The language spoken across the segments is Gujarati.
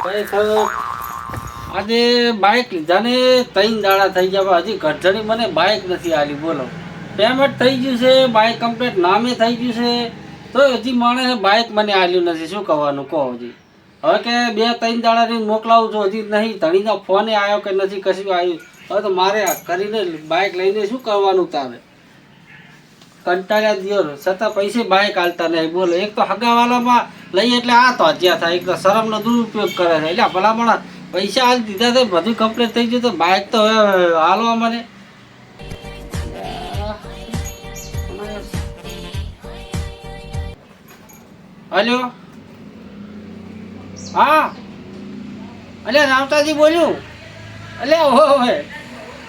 આજે બાઇક લીધા ને ત્રણ દાડા થઈ ગયા હજી ઘરજણી મને બાઇક નથી આલી, બોલો. પેમેન્ટ થઈ ગયું છે બાઇક કમ્પ્લીટ નામે થઈ ગયું છે, તો હજી માણસે બાઇક મને આલ્યું નથી, શું કહેવાનું, કહો હજી. હવે કે બે ત્રણ દાડાની મોકલાવું છું, હજી નહીં, ધણીનો ફોને આવ્યો કે નથી, કશું આવ્યું? હવે તો મારે કરીને બાઇક લઈને શું કરવાનું તારે? કંટાળ્યા દિયો છતાં પૈસે બાઇક હાલતા નહીં, બોલો. એક તો હગાવાલામાં લઈએ એટલે આ તો હત્યા થાય. એક તો શરમનો દુરુપયોગ કરે છે. એટલે ભલામણ પૈસા હાલ દીધા તો બધું કમ્પ્લીટ થઈ ગયું તો બાઇક તો હવે હાલવા મને હલો? હા? અલે રામતાજી બોલ્યું? અલે ઓહો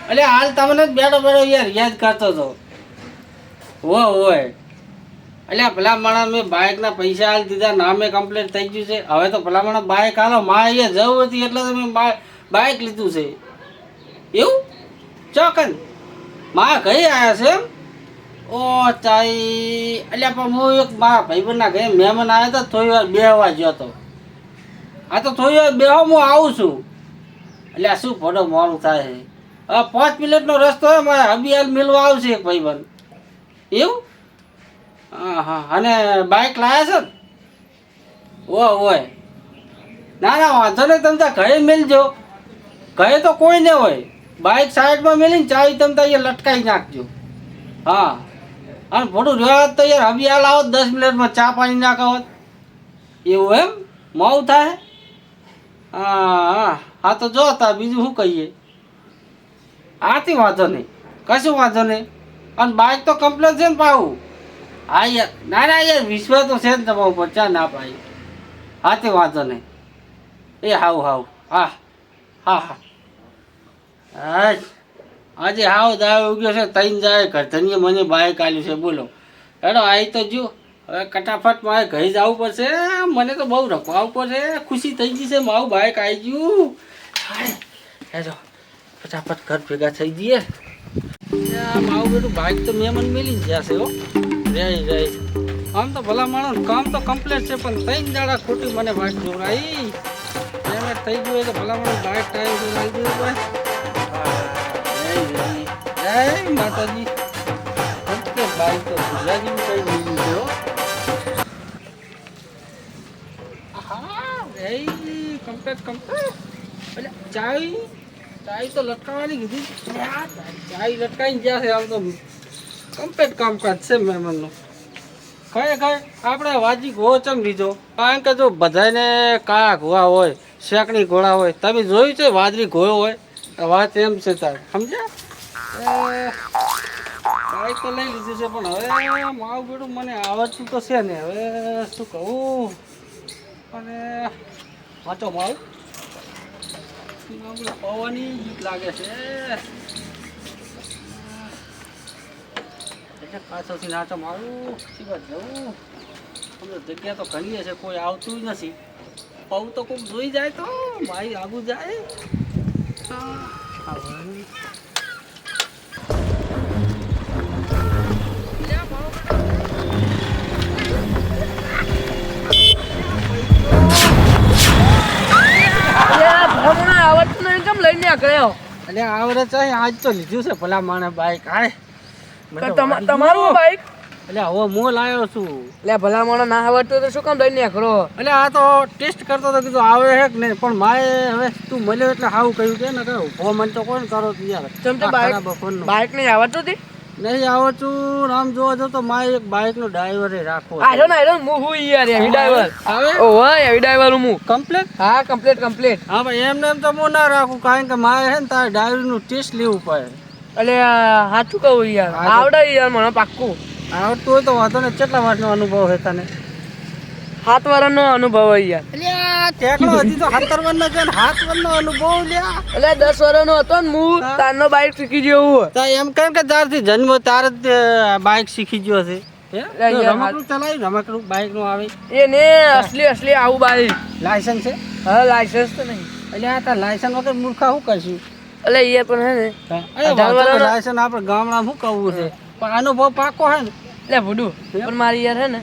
અલે હાલ તમને જ બેઠો બેઠો યાર. યાદ કરતો હતો હો હોય અલ્યા, પેલા માણા મેં બાઇકના પૈસા હાલ દીધા નામે કમ્પ્લીટ થઈ ગયું છે. હવે તો પેલા માણા બાઇક હાલો માં અહીંયા જવું હતી એટલે તો મેં બાઇક લીધું છે. એવું? ચોકનમાં કઈ આવ્યા છે ઓ ચાઈ. એટલે પણ હું એક મારા ભાઈબંધના ઘરે મહેમાન આવ્યા હતા, થોડી વાર બેહવા ગયો હતો. હા તો થોડી વાર બેહો હું આવું છું. અલ્યા, શું ફોટો મોડું થાય છે? પાંચ મિનિટનો રસ્તો હોય, મારે હબીયાલ મિલવા આવશે એક ભાઈબંધ. એવું? અને બાઇક લાયા છો ઓ હોય ના ના, વાંધો નહીં, તમે ત્યાં ઘરે મેલજો. ઘરે તો કોઈ ન હોય. બાઇક સાઈડમાં મેલીને ચાવી તમે ત્યાં અહીંયા લટકાવી નાખજો. હા. અને ફોટો જોયા તો યાર હવે હાલ આવો દસ મિનિટમાં ચા પાણી નાખો એવું એમ? મોડું થાય હા હા, તો જો તા, બીજું શું કહીએ? આથી વાંધો નહીં. કશું વાંધો નહીં. અને બાઇક તો કમ્પ્લેટ છે ને પાવું હા યાર, ના ના, યાર વિશ્વાસ તો છે ને તમારા ઉપર, ચા ના ભાઈ હા તે વાંધો નહીં. એ હાવ હાવ. હા હા હા. આજે હાવ દાવ ઉગ્યો છે તૈન જાય ઘરધનીએ મને બાય આલ્યું છે, બોલો. હેડો આવી તો જો. હવે કટાફટ મારે ઘરે જવું પડશે. મને તો બહુ રખવાવું પડશે. ખુશી થઈ ગઈ છે મારું બાઇક આવી ગયું. હેડો. ફટાફટ ઘર ભેગા થઈ જઈએ. મારું બધું બાઇક તો મેં મને મેલી જ જશે, હો. રે રે આમ તો ભલા માણસ કામ તો કમ્પ્લીટ છે, પણ ત્રણ દાડા ખોટી મને વાત જોવડાઈ પેમેન્ટ થઈ ગયું તો ભલા માણસ બાઇક ટાઈમ જોડાઈ દીધું ભાઈ જય જય માતાજી. બાઇક તો ગુજરાતી કઈ મેલી છે કમ્પ્લીટ કમ્પ્લીટ એટલે ચાય ચાય તો લટકાવવાની કીધી. ચાય લટકાઈને જ્યાં છે આમ તો. કમ્પ્લીટ કામકાજ છે મહેમાનનું. ખાય આપણે વાજી ઘો ચમ લીધો. કારણ કે જો બધાને કાળા ઘોડા હોય શેકણી ઘોડા હોય, તમે જોયું છે વાદળી ઘોડો હોય? વાત એમ છે તાર. સમજ્યા? બાઈક તો લઈ લીધું છે, પણ હવે માવ બેડું મને આવડતું તો છે ને. હવે શું કહું? અને વાંચો માવ. પવાની લાગે છે. એટલે પાછળથી નાચો મારું સીધા જવું અમને જગ્યા તો ઘણી છે કોઈ આવતું જ નથી. પવ તો કોઈ જોઈ જાય તો મારી આગુ જાય. હા, ભાઈ. લઈને નીકળ્યો એટલે આવડે આજ તો લીધું છે ભલા માણે બાઈક આય તમારું બાઈક એટલે હવે હું લાવ્યો છું. એટલે ભલા મને ના આવડતો તો શું કામ લઈને નીકળો? એટલે આ તો ટેસ્ટ કરતો તો કીધું આવે છે કે નહીં પણ મારે હવે તું મળ્યો એટલે હાવું કહ્યું કે ને કે ઊભો મને તો કોણ કરો યાર? ચમ તો બાઈક બાઈક નહીં આવડતું હતી નહીં આવડતું આમ જોવા જો તો મારે એક બાઈકનો ડ્રાઈવર રાખો છે. આજો ને ને હું હું યાર એવી ડ્રાઈવર આવે? ઓહો એવી ડ્રાઈવર હું. કમ્પ્લેટ હા કમ્પ્લીટ કમ્પ્લીટ હા ભાઈ એમને એમ તો હું ના રાખું કારણ કે મારે છે ને તારે ડ્રાઈવરનું ટેસ્ટ લેવું પડે. એટલે સાચું કહું યાર. આવડે યાર મને પાક્કું. આવડતું હોય તો વાંધો ને કેટલા વર્ષનો અનુભવ છે તને? સાત વર્ષનો અનુભવ યાર. ટેકનો હજી તો સત્તર વર્ષનો છે ને સાત વર્ષનો અનુભવ લ્યા એટલે દસ વર્ષનો હતો ને હું તારનો બાઈક શીખી જેવું તો એમ કેમ કે ત્યારથી જન્મ તાર જ બાઇક શીખી ગયો છે. બાઇકનું લાયસન્સ છે? હા લાયસન્સ તો નહીં. એટલે આ તાર લાયસન્સ વગર મૂર્ખા શું કરશું? એટલે એ પણ હે ને. લાયસન આપણે ગામડા શું કહું છે? પણ અનુભવ પાકો હે ને. એટલે ભૂડું. પણ મારી યાર હે ને.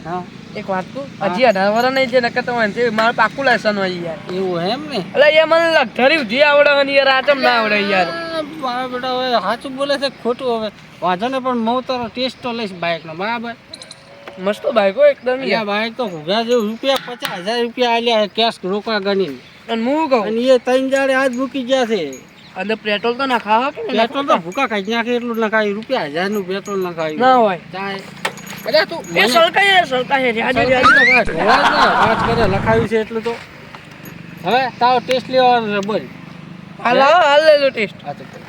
એક વાત તું હજી અઢાર વર્ષ નહીં છે નકર તો તે મારે પાકું લાયસન હોય યાર. એવું એમ ને? એટલે એ મને લગધરી જે આવડે ને યાર આ ચમ ના આવડે યાર. મારા બેટા હવે સાચું બોલે છે ખોટું હવે વાંધો ને પણ હું તારો ટેસ્ટ તો લઈશ બાઇકનો બરાબર? મસ્ત બાઈકો એકદમ યાર. બાઇક તો ઘૂઘરા જેવું રૂપિયા પચાસ હજાર રૂપિયા આલ્યા કેશ રોકડા ગણી અને હું કહું? અને એ ત્રણ જાડે હાથ મૂકી ગયા છે. અંદર પેટ્રોલ તો ના ખાવા કે પેટ્રોલ તો ભૂકા ખાઈ નાખે એટલું નખાય? રૂપિયા હજારનું પેટ્રોલ નખાય. ના હોય. ચાય. અરે તું એ સળકાય સળકાય સરકારી તો વાત કરે લખાયું છે એટલું તો. હવે તાવ ટેસ્ટ લેવાનો બોલ. હાલ હાલ લે લો ટેસ્ટ. બોલ.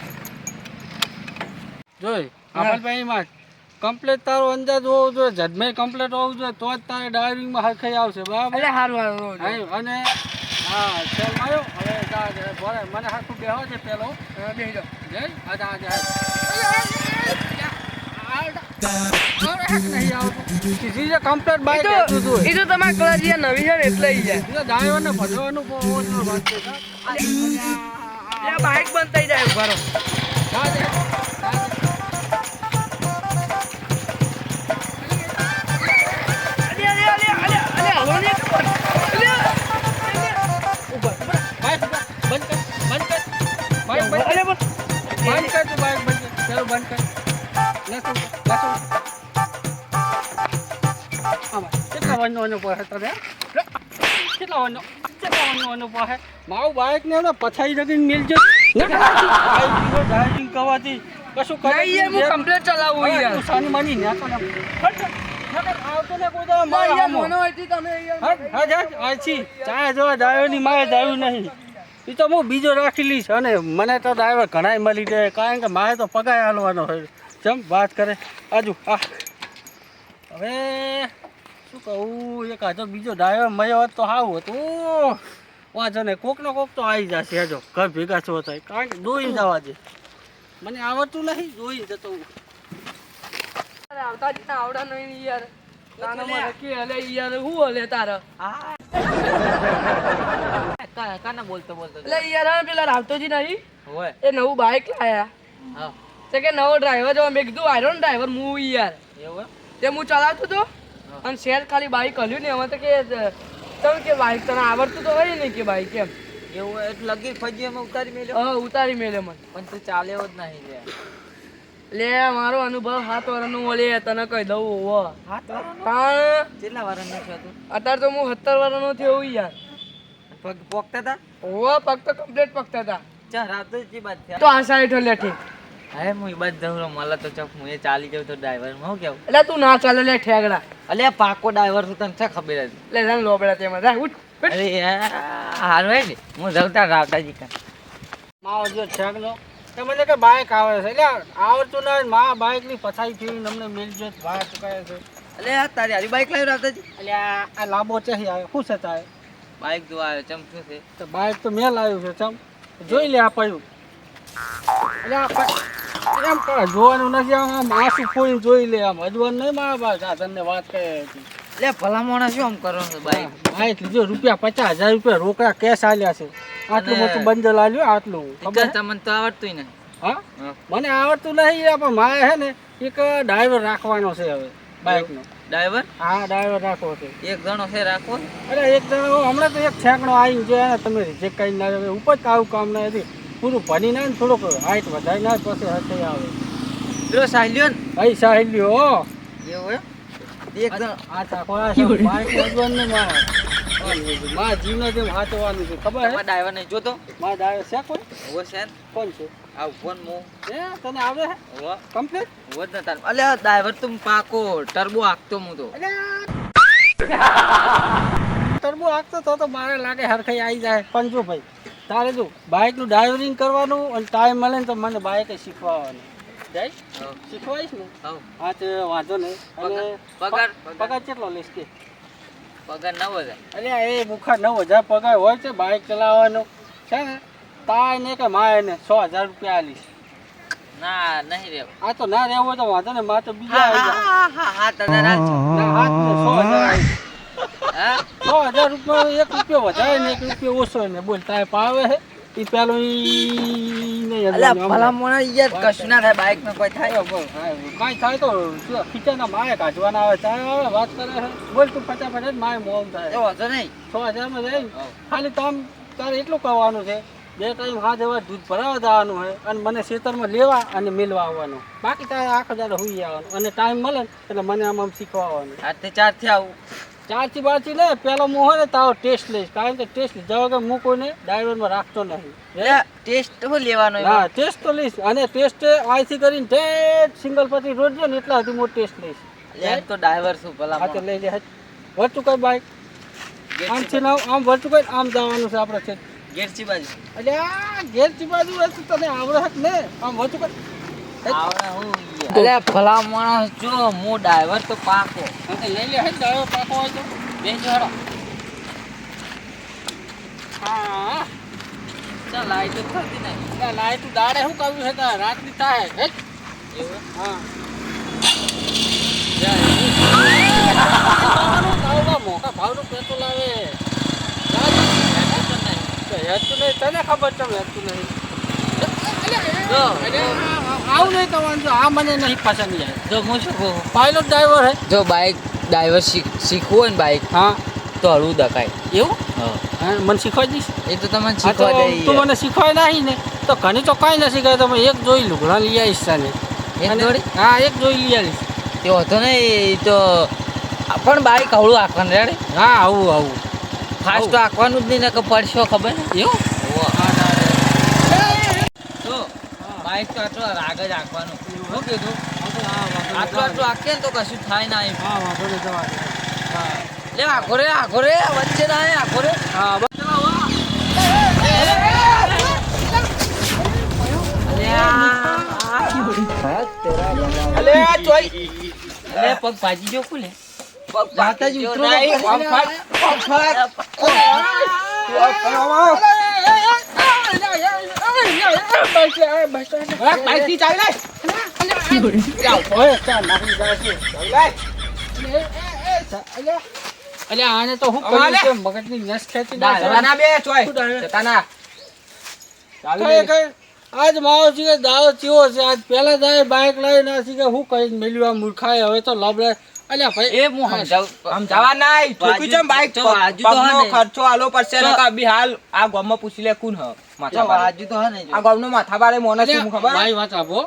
જોઈ અમલભાઈ માં કમ્પ્લેટ તારો અંદાજ હોવો જોઈએ. જજમેર કમ્પ્લેટ હોવું જોઈએ તો જ તારે ડ્રાઇવિંગમાં હરખાઈ આવશે. બરાબર? હારું અને હા ચાલ માર્યો હવે બોલે મને હાથું બેહો છે પેલો બેસી જાઓ જય આજા આજા કમ્પ્લેટ બાઈક એ તો તમારા નવી છે ને એટલે ઈ જાય બીજા ને ભજવાનું બહુ બાઈક બંધ થઈ જાય ઊભા પોહે તને કેટલા વનનો કેટલા વનનો વનનો પોહે મારું બાઈક ને એમને પછાઈ લગીને મિલજો ડ્રાઇવિંગ કરવાથી. કશું કરે નહીં યાર હું કમ્પ્લેટ ચલાવું યાર. તું સાની માની ને આવતો કોઈ મારા. મને તમે આછી. ચા જોવા ડ્રાઈવર નહીં એ તો હું બીજો રાખી લઈશ અને મને તો ડ્રાઈવર ઘણાય મળી જાય. કારણ કે મારે તો પગાર હાલવાનો હોય. જમ વાત કરે. આજુ આ હવે શું કહું? એક હાજો બીજો ડ્રાઈવર મળ્યો હોત તો સારું હતું. વાંચો ને કોકનો કોક તો આવી જશે. હજો ઘર ભેગા છો થાય કારણ કે દોઈ જવા દે. મને આવડતું નહીં જોઈ જતો આવતા જ ના આવડા નહીં યાર. તાનો મને કે હલે યાર હું અલે તારે? કાના બોલતો બોલતો? એટલે યાર પેલા રાવતોજી નહીં હોય. એ નવું બાઈક લાયા. હા. તે કે નવો ડ્રાઈવર જો મેં કીધું આયરો ને ડ્રાઈવર હું યાર. એવું તે હું ચલાવતો હતો અને શેર ખાલી બાઈક હલ્યું ને એમાં તો કે તમે કે બાઈક તને આવડતું તો હોય ને કે બાઈક એમ. એવું એટલે લગી ફજી એમાં ઉતારી મેલ્યો? હા ઉતારી મેલે મને. પણ તું ચાલે જ નહીં લે. લે મારો અનુભવ સાત વર્ષનો ઓલે તને કહી દઉં હોવો હાથ તો પણ કેટલા વાર નથી તું? અત્યારે તો હું સત્તર વર્ષનો થયો યાર. પગ પોકતા હતા? હોવો પગ તો કમ્પ્લીટ પગતા હતા. ચા રાત જ બાદ થયા. તો આ સાઈડ લે ઠીક હવે હું એ બાદ જઉં મળે તો ચક હું એ ચાલી જાઉં તો ડ્રાઈવર હું કેવું? એટલે તું ના ચાલે લે ઠેગડા. અલે પાકો ડ્રાઈવર છું તને શું ખબર હતી? લે જાન લોબડા તેમાં જા ઉઠ ઉઠ. અરે હારું હોય ને. હું જઉં તાર રાવતાજી કા. માવો જો છેકનો તો મને કે બાઇક આવે છે. એટલે આવડતું ન મા બાઇક મા બાઇકની થી તમને અમને મિલજો ભાડા ચુકાય છે. અલે આ તારી હારી બાઇક લાવી રાવતાજી? એટલે આ આ લાંબો છે આવે. શું છે તારે? બાઇક જો આવ્યો ચમ શું છે? તો બાઇક તો મેં લાવ્યું છે ચમ. જોઈ લે આ પડ્યું એટલે આ એમ કરે જોવાનું નથી આમ આંસુ ફોડીને જોઈ લે આમ. હજવાનું નહીં મારા બા સાધનને વાત કરી હતી. લે ભલા માણસ શું આમ કરો છો બાઈક બાઇક લીધો રૂપિયા પચાસ હજાર રૂપિયા રોકડા કેશ આલ્યા છે. આટલું મોટું બંડલ આલ્યું આટલું. તમને તો આવડતું નહીં. હા. મને આવડતું નહીં પણ મારે છે ને એક ડ્રાઈવર રાખવાનો છે હવે બાઇકનો ડ્રાઈવર? હા ડ્રાઈવર રાખવો છે. એક જણો છે રાખવો? અરે એક જણો હમણાં તો એક છેકડો આવી છે અને તમે રિજેક્ટ કરી ના ઉપર આવું કામ ના હતી. પૂરું ભણી ના ને થોડોક હાઈટ વધારી ના પછી હશે આવે. પેલો સાહેલ્યો ને. અહીં સાહેલ્યો હો. એવું એમ? એક જણ આ છે બાઇક મારે. મારા જીવને જેમ હાચવાનું છે ખબર છે? હે ડ્રાઈવર નહીં જોતો? મારા ડ્રાઈવર છે કોઈ? ઓવો છે કોણ છે? આ ફોન મો એ તને આવડે હે ઓવો કમ્પ્લીટ ઓવો જ નતા અલે આ ડ્રાઈવર તું પાકો. ટર્બો હાંકતો હું તો. ટર્બો હાંકતો તો તો મારે લાગે હરખાઈ આવી જાય. પંજો ભાઈ તારે જો બાઇકનું ડ્રાઇવરિંગ કરવાનું અને ટાઈમ મળે ને તો મને બાઇક શીખવાડવાનું. જાય? હવ, શીખવાડીશ ને? હા. તો વાંધો નહીં. અને પગાર પગાર. કેટલો લઈશ કે? પગાર નવ હજાર. અરે એ મુખા નવ હજાર પગાર હોય છે બાઇક ચલાવવાનો. છે ને? તાય ને કે મારે ને સો હજાર રૂપિયા આલીશ. ના નહીં રેવ. આ તો ના રહેવું હોય તો વાંધો ને મારે તો બીજા હા હા? સો હજાર રૂપિયા એક રૂપિયો વધારે ને એક રૂપિયો ઓછો ને બોલ તારે પાવે હે એ પેલો હલવાનું. યાર કશું ના થાય બાઈકમાં કોઈ થાય? હા, કાંઈ થાય તો ખીચાના માએ કાઢવાના આવે ચાય આવે વાત કરે બોલ તું પચાસ જ માય મોમ થાય. વાંધો નહીં. છ હજારમાં જાય ખાલી કામ તારે એટલું કરવાનું છે બે ટાઈમ હાથ જવા દૂધ ભરાવા જવાનું હોય અને મને ખેતરમાં લેવા અને મેળવા આવવાનું. બાકી તારે આખો દાડો હોઈ આવવાનું. અને ટાઈમ મળે ને એટલે મને આમ આમ શીખવાવાનું આઠ ચારથી આવું. ચારથી બારથી લે પેલો હું હોય ને તાવ ટેસ્ટ લઈશ કારણ કે ટેસ્ટ લીધા વગર હું કોઈને ડ્રાઈવરમાં રાખતો નહીં. એટલે ટેસ્ટ શું લેવાનો? હા ટેસ્ટ તો લઈશ. અને ટેસ્ટ આઈથી કરીને ઠેઠ સિંગલ પતિ રોડ ને એટલા સુધી હું ટેસ્ટ લઈશ. તો ડ્રાઈવર છું ભલા હા તો. લઈ લે વચ્ચું કઈ બાઈક આમથી ના આમ વચ્ચું કઈ આમ જવાનું છે આપણે છે. ગેરચી બાજુ. એટલે આ ગેરચી બાજુ તો તને આવડે ને આમ વચ્ચું કઈ અલ્યા ભલા માણસ જો, હું ડ્રાઈવર તો પાકો. લઈ લે, હે ડ્રાઈવર પાકો હોય તો. બેસજો હેડો હા. ચાલ તો થતી નહીં. લાઈટ દાડે શું કરવું છે તારે? થાય. હે? એવું ભાવનું પેટ્રોલ આવે. હેતું નહીં. તને ખબર છે હેતું નહીં? જો આવું નહીં કરવાનું જો આ મને નહીં પસંદ જો હું શું કહું? પાયલોટ ડ્રાઈવર હે? જો બાઈક ડ્રાઈવર શીખવું હોય ને બાઈક હા. તો હળવું દકાય એવું? હા. મને દઈશ એ તો તમે શીખવા દે તું મને શીખવાય નહીં ને તો ઘણી તો કાંઈ નથી શીખવાય તમે એક જોઈ લુગડા લઈ આવીશ તને? હા એક જોઈ લઈ આવીશ. તે હોતો ને એ તો પણ બાઈક હળવું આખવાનું રેડે હા આવું આવું. ફાસ્ટ તો આંકવાનું જ નહીં ને કે પડશો ખબર? ને એવું તો બાઈક તો આટલો રાગ જ આંકવાનું શું કીધું આટલું આટલું આખે તો કશું થાય ના એમ હા વાંધો નહીં જવા દે. લે આખો રે આખો રે વચ્ચે ના એ આખો રે હા પગ ભાજી જો કુલે પગ ભાજી જો નહીં, પગ ભાજ પગ ફાટ. આને તો હું મગજની. આજ મારો છે દાવો ચીવો છે આજ પેલા દાય બાઇક લઈને કે હું કઈ મેલ્યું આ મૂર્ખાએ હવે તો લબડે અલ્યા ભાઈ એ હું સમજાવું? સમજાવા નાય ઠોકી ચમ બાઈક પગનો ખર્ચો આલો પડશે બી હાલ આ ગામમાં પૂછી લે કોણ હ માથા બારે. વાજુ તો હે ને આ ગામનો માથા બારે મોને શું અલ્યા, ખબર ભાઈ વાત આપો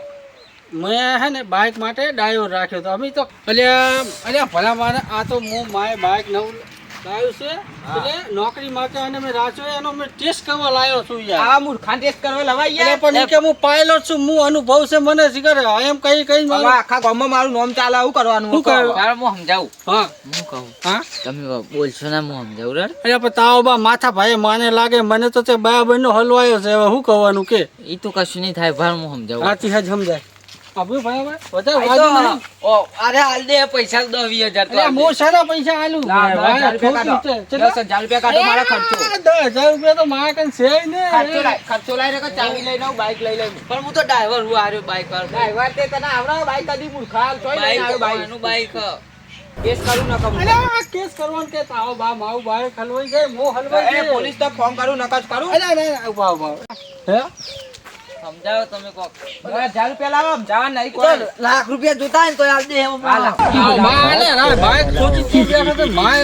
મેં હે ને બાઈક માટે ડાયો રાખ્યો તો અમે તો અલ્યા અલ્યા ભલા મારે આ તો હું માય બાઈક નવું લાવ્યું છે. એટલે નોકરી માટે અને મેં રાખ્યો એનો મેં ટેસ્ટ કરવા લાવ્યો છું યાર. આ ટેસ્ટ કરવા લવાઈ યાર. પણ કે હું પાયલોટ છું હું અનુભવ છે મને શીખર એમ કઈ કઈ મારું આખા ગામમાં મારું નામ ચાલે આવું કરવાનું હું સમજાવું? હા. હું કહું? હા? તમે બોલશો ના હું સમજાવું રે અરે પણ તાવ બા માથા ભાઈ મને લાગે મને તો તે બરાબર નો હલવાયો છે હવે શું કરવાનું કે? એ તો કશું નહીં થાય ભાર હું સમજાવું. હાથ સમજાય. આપણું બરાબર? વધારે વાજુ નહીં. ઓ, અરે હાલ દે પૈસા દસ વીસ હજાર તો અલ્યા, હાલ સારા પૈસા આલું. લા, હજાર રૂપિયા કાઢો. મારા ખર્ચો. આ દસ હજાર રૂપિયા તો મારા કન છે ને. ખર્ચો લાય ખર્ચો લાય નકર ચાવી લઈને આવું બાઈક લઈ લઈને. પણ હું તો ડ્રાઈવર હું હાર્યો બાઈક વાળો. ડ્રાઈવર તે તને બાઈક કદી મૂર્ખા હાલ ચોય લઈને આવ્યો બાઈક બાઈક બાઈક કેસ કરું. અલ્યા, કેસ કરવાનું કે તાવ બા મારું બાઈક હલવાઈ જાય મો હલવાઈ જાય. પોલીસ તો ફોન કરું નકશ કરું. ના, ના, ઊભા, ઊભા. હે? સમજાવો તમે કોક? હજાર રૂપિયા લાવો જવા નહીં કોઈ. લાખ રૂપિયા જોતા ને તો દે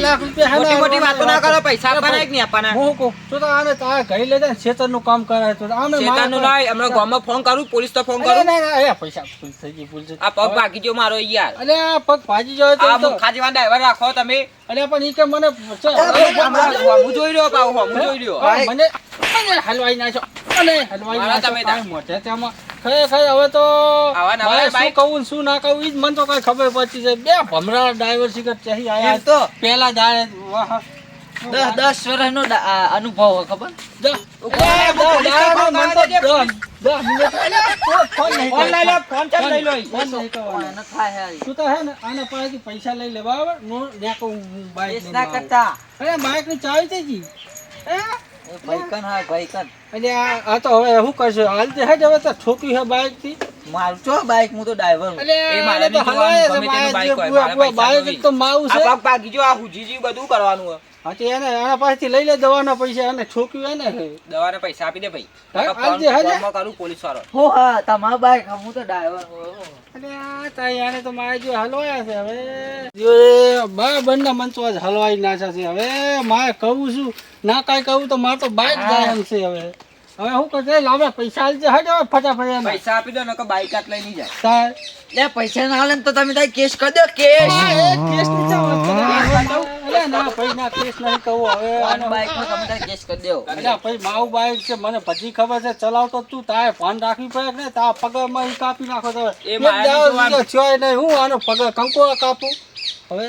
લાખ રૂપિયા મોટી મોટી વાતો ના કરો પૈસા આપવાના કે નહીં આપવાના? હું કહું તો આને તારા ઘરે લઈ જાય ખેતરનું કામ કરાય તો આમે હમણાં ગામમાં ફોન કરું પોલીસ તો ફોન કરું. ના, ના, પૈસા ભૂલ થઈ ગઈ, ભૂલ આ પગ ભાગી ગયો મારો યાર. અલે આ પગ તો આ તો- એવા રાખો તમે. અલે પણ ઈ કે મને હું જોઈ રહ્યો હું જોઈ રહ્યો. મને મને હલવાઈ નાખ્યો. ખરેખર હવે તો આવા શું કહું શું ના કહું ઈ જ મને તો કઈ ખબર પડતી છે બે ભમરા ડ્રાઈવર ચાહી આયા તો પેલા દાડે દસ દસ વર્ષનો ડા- અનુભવ ખબર ને પૈસા લઈ લે બરાબર હું ત્યાં કહું હું બાઈક ના ની ચાવી થઈ ગઈ ભાઈકન હા ભાઈકન એટલે આ તો હવે શું કરશે? હાલ તે હેડ હવે તો ઠોકી છે બાઈકથી. મારું છો બાઈક? હું તો ડ્રાઈવર હું. એ મારે તો હલાવે છે હોય, પૂરા મારે તો આ પાક પગ જો આ હુજીજી બધું કરવાનું હોય. હા તો એને એના પાસેથી લઈ લે દવાના પૈસા એને છોક્યું એને. દવાના પૈસા આપી દે ભાઈ. હા, નકર આપજે, ફોન- હાજે. કરું પોલીસ વાળો. હો હા તમારા બાઈક હું તો ડ્રાઈવર અરે આ તાઈ તો મારે જો હલવાયા છે હવે. જો બા બંને મન તો આજ હલવાઈ નાખ્યા છે હવે. મારે કહું છું ના કઈ કહું તો મારે તો બાઈક જાય છે હવે. હવે હું કહે લાવે પૈસા આલજે હજો ફટાફટ. પૈસા આપી દો નકર બાઈક આટ લઈ નહીં જાય. તાર લે પૈસા ના આલે તો તમે તારી કેસ કરી દો કેસ. કેસની ચા વાત કરે? ના ભાઈ ના કેસ નહીં કહું હવે આ બાઈક નો તમે તારી કેસ કરી દો. અલ્યા ભાઈ મારું બાઈક છે મને પછી ખબર છે ચલાવતો તું. તારે ફોન રાખવી પડે ને તા પગમાં ઈ કાપી નાખો તો એ મારે થયોય નહીં હું આનો પગ કંકો કાપું? હવે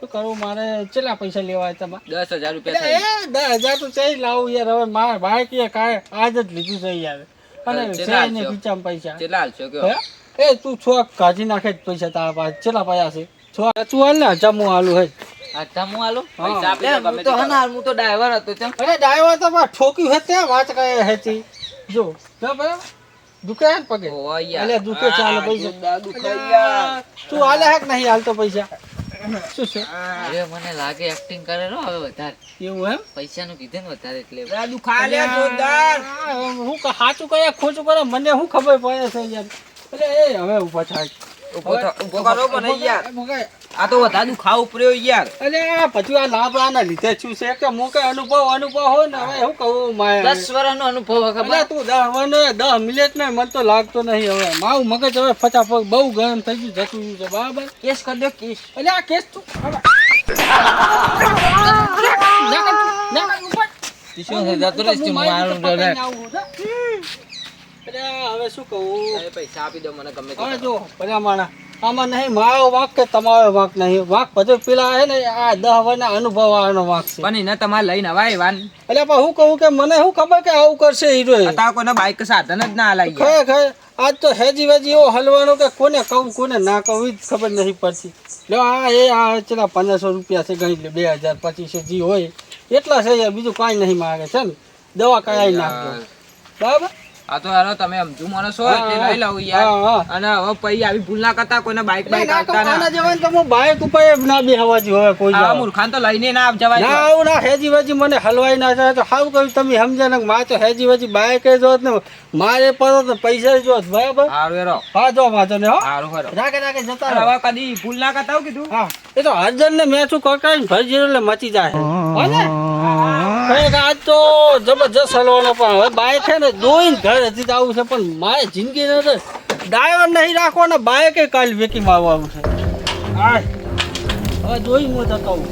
શું કરું? મારે કેટલા પૈસા લેવાય તમારે? દસ હજાર રૂપિયા એ દસ હજાર તો ચાઈ લાવું યાર. હવે મારે બાઈક કાંઈ આજ જ લીધું છે યાર. અને અરે, ને આલશો? ખીચામાં પૈસા. કેટલા હાલશો કે એ તું છો કાઢી નાખે પૈસા તારા પાસે. કેટલા પૈસા છે? છો. તું હાલ ને જમું હાલું હે. આ તમુ પૈસા આપી લે દો હું ગમે તો હના હું તો ડ્રાઈવર હતો ચમ અરે ડ્રાઈવર તો બા ઠોક્યું હે ત્યાં વાત કરે હેતી. જો બરાબર. દુકાન હે પગે? પૈસા. દુખે તું હાલે હે નહીં હાલતો પૈસા? શું છે? અરે મને લાગે એક્ટિંગ કરે રો હવે વધારે. એવું એમ? પૈસાનું કીધું ને વધારે એટલે. જોરદાર. હું સાચું કયા ખોટું કરે મને શું ખબર પડે છે યાર? એટલે એ હવે ઊભા થાય. થા- ઊભો કરો મને યાર. આ તો વધારે દુખાવ ઉપર્યો યાર. અલે પછી આ લાભડાના લીધે શું છે કે હું કઈ અનુભવ અનુભવ ને હવે શું કહું મારે. દસ વર્ષનો અનુભવ ખબર? તું દસ મને દસ મિનિટ ને મને તો લાગતો નહીં હવે. મારું મગજ હવે ફટાફટ બહુ ગરમ થઈ ગયું જતું છે બરાબર? કેસ કરી દો કેસ. અલે આ કેસ તું ના ના ઉપર. શું છે જતો રહીશ મારું ડરે અલ્યા, હવે શું કહું? પૈસા આપી દો મને ગમે તે. જો ભલામણ આમાં નહીં મારો વાંક કે તમારો વાંક નહીં. વાંક બધો પેલા હે ને આ દહ વર્ષના અનુભવ વાળાનો વાંક છે. પણ એને તમારે લઈને અવાય વાન. એટલે પણ હું કહું કે મને શું ખબર કે આવું કરશે હીરો અત્યારે કોઈને બાઈક સાધન જ ના લાગે. ખરે ખરે. આજ તો હેજી વેજી એવો હલવાનો કે કોને કહું કોને ના કહું એ જ ખબર નહીં પડતી. લો આ એ આ ચલા પંદરસો રૂપિયા છે ગણી લે બે હજાર પચીસો જે હોય. એટલા છે બીજું કાંઈ નહીં માગે છે ને? દવા કરાવી નાખજો બરાબર? આ તો યાર તમે સમજુ માણસ હોય એટલે લઈ લઉં યાર. અને હવે પછી આવી ભૂલ ના કરતા કોઈને બાઈક બાઇક બાઈક ના. આવતા આના ના જવાને તો હું બાઇક ઉપર ના બેહવા જો હવે કોઈ આ. મૂર્ખાન તો લઈને ના જવાય ના આવું ના હેજી વેજી મને હલવાઈ ના જાય તો હાવ કહ્યું તમે સમજ્યા ને માં તો હેજી વેજી બાઇક એ જોત ને મારે પર તો પૈસા જોત બરાબર? હારું એરો હા જો વાંધો ને હો. હારું હરો. રાખે રાખે જતા રહો. હવે કદી ભૂલ ના કરતા હું કીધું? હા એ તો હરજન ને મેં શું કકાઈ ભરજી એટલે મચી જાય. હો ને? આજ તો જબરજસ્ત હલવાનો પણ હવે બાઇક છે ને દોઈને ઘર હજી તો આવું છે પણ મારે જિંદગી નથી ડ્રાઈવર નહીં રાખો ને બાયકે કાલ વેકી મારવાનું છે. હા હવે જોઈ હું જતો આવું